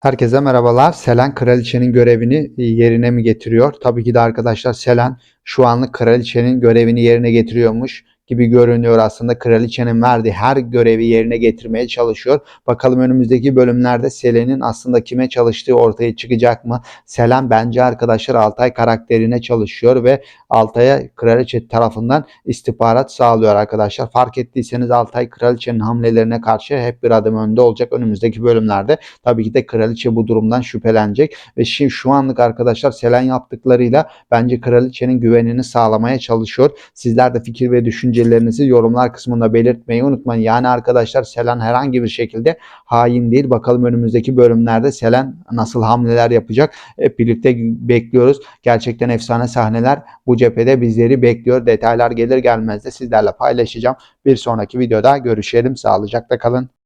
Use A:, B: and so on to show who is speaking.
A: Herkese merhabalar. Selen kraliçenin görevini e, yerine mi getiriyor? Tabii ki de arkadaşlar Selen şu anlık kraliçenin görevini yerine getiriyormuş gibi görünüyor aslında. Kraliçenin verdiği her görevi yerine getirmeye çalışıyor. Bakalım önümüzdeki bölümlerde Selen'in aslında kime çalıştığı ortaya çıkacak mı? Selen bence arkadaşlar Altay karakterine çalışıyor ve Altay'a kraliçe tarafından istihbarat sağlıyor arkadaşlar. Fark ettiyseniz Altay kraliçenin hamlelerine karşı hep bir adım önde olacak önümüzdeki bölümlerde. Tabii ki de kraliçe bu durumdan şüphelenecek ve şimdi şu anlık arkadaşlar Selen yaptıklarıyla bence kraliçenin güvenini sağlamaya çalışıyor. Sizler de fikir ve düşüncelerinizi yorumlar kısmında belirtmeyi unutmayın. Yani arkadaşlar Selen herhangi bir şekilde hain değil. Bakalım önümüzdeki bölümlerde Selen nasıl hamleler yapacak. Hep birlikte bekliyoruz. Gerçekten efsane sahneler bu cephede bizleri bekliyor. Detaylar gelir gelmez de sizlerle paylaşacağım. Bir sonraki videoda görüşelim. Sağlıcakla kalın.